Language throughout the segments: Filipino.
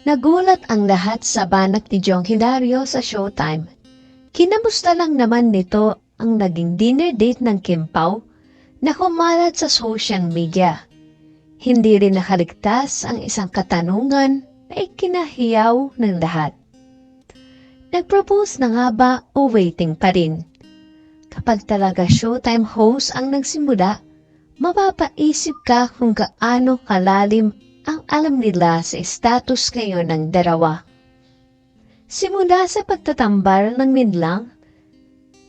Nagulat ang lahat sa banat ni Jong Hilario sa showtime. Kinamusta lang naman nito ang naging dinner date ng Kim Pao na kumalat sa social media. Hindi rin nakaligtas ang isang katanungan na ikinahiyaw ng lahat. Nag-propose na nga ba o waiting pa rin? Kapag talaga showtime host ang nagsimula, mapapaisip ka kung gaano kalalim alam nila sa status ngayon ng dalawa. Simula sa pagtatambal ng Minlang,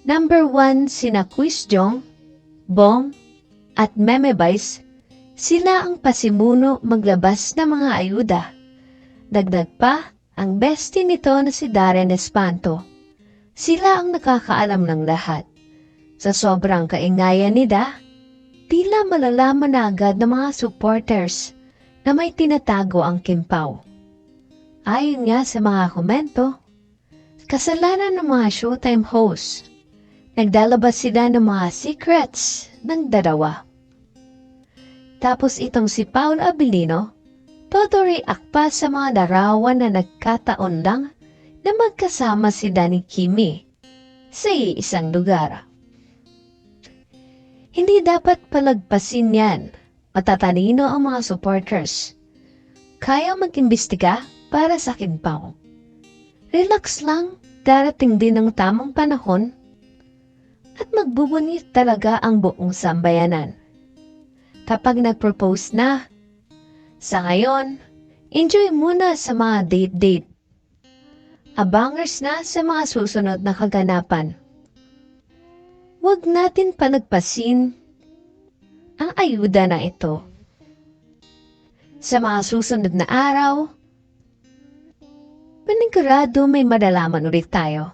number one sina Quiz Jong, Bong, at Meme Vice, sila ang pasimuno maglabas ng mga ayuda. Dagdag pa, ang bestie nito na si Darren Espanto. Sila ang nakakaalam ng lahat. Sa sobrang kaingayan nila, tila malalaman na agad ng mga supporters na may tinatago ang Kimpaw. Ayon nga sa mga komento, kasalanan ng mga showtime hosts. Nagdalabas sila ng mga secrets ng dalawa. Tapos itong si Paul Abilino, todo react pa sa mga larawan na nagkataon lang na magkasama si Danny Kimi sa isang lugar. Hindi dapat palagpasin yan. Matatalino ang mga supporters. Kaya mag-imbestiga para sa Kimpaw. Relax lang, darating din ang tamang panahon at magbubunyi talaga ang buong sambayanan. Kapag nag-propose na, sa ngayon, enjoy muna sa mga date-date. Abangers na sa mga susunod na kaganapan. Huwag natin panagpasin ang ayuda na ito. Sa mga susunod na araw, panigurado may madalaman ulit tayo.